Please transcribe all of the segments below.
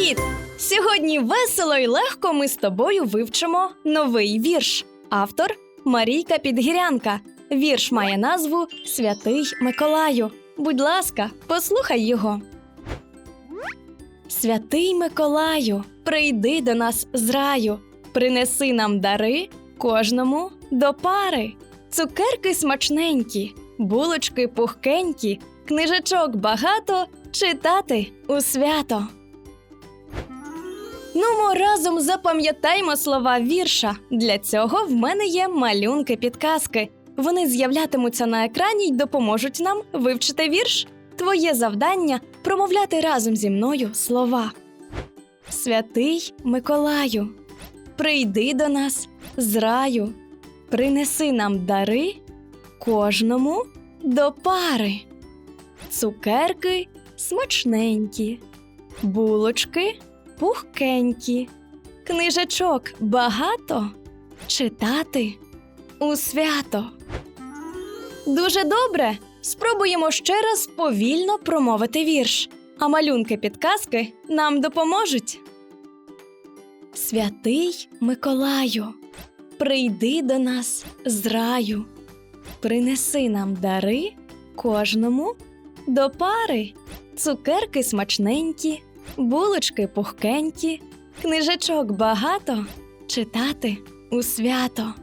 Привіт! Сьогодні весело і легко ми з тобою вивчимо новий вірш. Автор Марійка Підгірянка. Вірш має назву Святий Миколаю. Будь ласка, послухай його. Святий Миколаю, прийди до нас з раю, принеси нам дари кожному до пари. Цукерки смачненькі, булочки пухкенькі, книжечок багато читати у свято. Нумо разом запам'ятаймо слова вірша. Для цього в мене є малюнки підказки. Вони з'являтимуться на екрані й допоможуть нам вивчити вірш. Твоє завдання промовляти разом зі мною слова. Святий Миколаю, прийди до нас з раю, принеси нам дари кожному до пари. Цукерки смачненькі, булочки пухкенькі, книжечок багато читати у свято. Дуже добре. Спробуємо ще раз повільно промовити вірш, а малюнки підказки нам допоможуть. Святий Миколаю, прийди до нас з раю, принеси нам дари кожному до пари, цукерки смачненькі, булочки пухкенькі, книжечок багато читати у свято.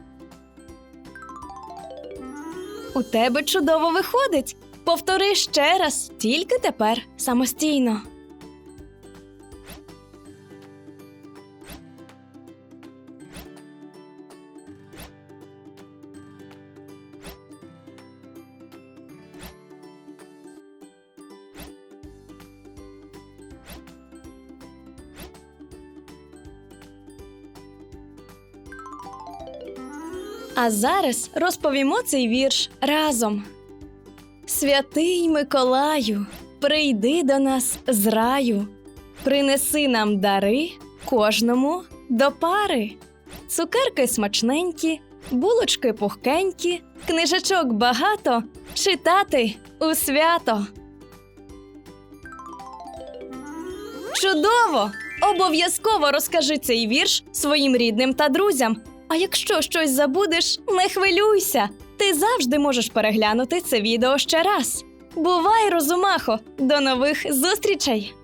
У тебе чудово виходить. Повтори ще раз, тільки тепер самостійно. А зараз розповімо цей вірш разом. Святий Миколаю, прийди до нас з раю, принеси нам дари кожному до пари. Цукерки смачненькі, булочки пухкенькі, книжечок багато читати у свято. Чудово! Обов'язково розкажи цей вірш своїм рідним та друзям. А якщо щось забудеш, не хвилюйся. Ти завжди можеш переглянути це відео ще раз. Бувай, розумахо! До нових зустрічей!